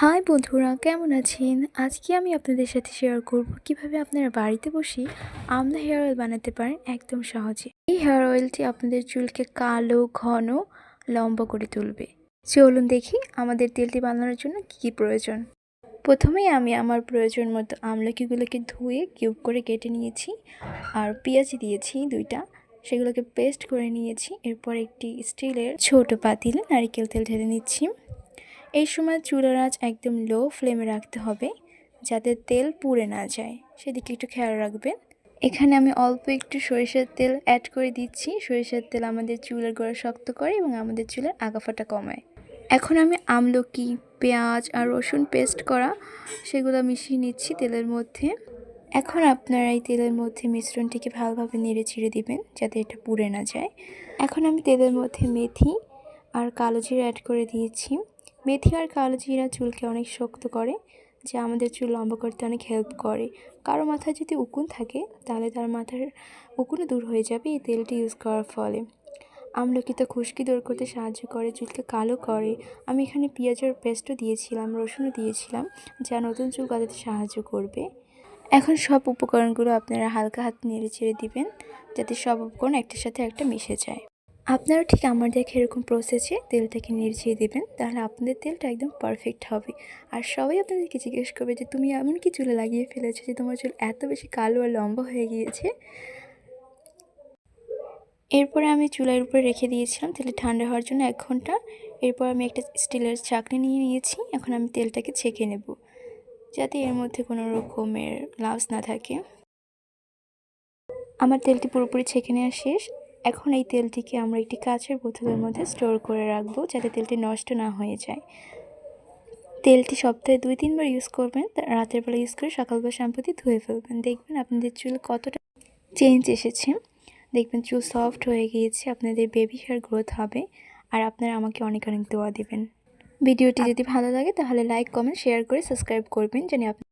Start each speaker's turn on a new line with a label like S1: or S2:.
S1: High বন্ধুরা, কেমন আছেন? আজকে আমি আপনাদের সাথে শেয়ার করব কীভাবে আপনারা বাড়িতে বসে আমলা হেয়ার অয়েল বানাতে পারেন একদম সহজে। এই হেয়ার অয়েলটি আপনাদের চুলকে কালো, ঘন, লম্বা করে তুলবে। চলুন দেখি আমাদের তেলটি বানানোর জন্য কী কী প্রয়োজন। প্রথমেই আমি আমার প্রয়োজন মতো আমলকিগুলোকে ধুয়ে কিউব করে কেটে নিয়েছি আর পেঁয়াজি দিয়েছি দুইটা। সেগুলোকে পেস্ট করে নিয়েছি। এরপর একটি স্টিলের ছোট পাতিলে নারিকেল তেল ঢেলে নিচ্ছি। এই সময় চুলার আঁচ একদম লো ফ্লেমে রাখতে হবে যাতে তেল পুড়ে না যায়। সেদিকে একটু খেয়াল রাখবেন। এখানে আমি অল্প একটু সরিষার তেল অ্যাড করে দিচ্ছি। সরিষার তেল আমাদের চুলের গোড়া শক্ত করে এবং আমাদের চুলের আগাফাটা কমায়। এখন আমি আমলকি, পেঁয়াজ আর রসুন পেস্ট করা সেগুলো মিশিয়ে নিচ্ছি তেলের মধ্যে। এখন আপনারা এই তেলের মধ্যে মিশ্রণটিকে ভালোভাবে নেড়ে ছিঁড়ে দিবেন যাতে এটা পুড়ে না যায়। এখন আমি তেলের মধ্যে মেথি আর কালো জিরা অ্যাড করে দিয়েছি। মেথি আর কালো জিরা চুলকে অনেক শক্ত করে, যা আমাদের চুল লম্বা করতে অনেক হেল্প করে। কারও মাথায় যদি উকুন থাকে, তাহলে তার মাথার উকুনও দূর হয়ে যাবে এই তেলটি ইউজ করার ফলে। আমলকি তো খুশকি দূর করতে সাহায্য করে, চুলকে কালো করে। আমি এখানে পেঁয়াজের পেস্টও দিয়েছিলাম, রসুনও দিয়েছিলাম, যা নতুন চুল গজাতে সাহায্য করবে। এখন সব উপকরণগুলো আপনারা হালকা হাত নেড়ে চেড়ে দিবেন, যাতে সব উপকরণ একটার সাথে একটা মিশে যায়। আপনারাও ঠিক আমার দেখে এরকম প্রসেসে তেলটাকে নেড়ে দেবেন, তাহলে আপনাদের তেলটা একদম পারফেক্ট হবে। আর সবাই আপনাদেরকে জিজ্ঞেস করবে যে, তুমি এমন কি চুলে লাগিয়ে ফেলেছো যে তোমার চুল এত বেশি কালো আর লম্বা হয়ে গিয়েছে? এরপরে আমি চুলার উপরে রেখে দিয়েছিলাম তেলে ঠান্ডা হওয়ার জন্য এক ঘণ্টা। এরপর আমি একটা স্টিলের চাকনি নিয়ে নিয়েছি, এখন আমি তেলটাকে ছেঁকে নেব, যাতে এর মধ্যে কোনো রকমের লাভস না থাকে। আমার তেলটি পুরোপুরি ছেঁকে নেওয়া শেষ। এখন এই তেলটিকে আমরা একটি কাচের বোতলের মধ্যে স্টোর করে রাখব যাতে তেলটি নষ্ট না হয়ে যায়। তেলটি সপ্তাহে দুই তিনবার ইউজ করবেন রাতের বেলা ইউজ করে সকালবেলা শ্যাম্পু ধুয়ে ফেলবেন। দেখবেন আপনাদের চুল কতটা চেঞ্জ এসেছে। দেখবেন চুল সফট হয়ে গিয়েছে, আপনাদের বেবি হেয়ার গ্রোথ হবে, আর আপনারা আমাকে অনেক অনেক দোয়া দেবেন। ভিডিওটি যদি ভালো লাগে তাহলে লাইক কমেন্ট শেয়ার করে সাবস্ক্রাইব করবেন জানি আপনি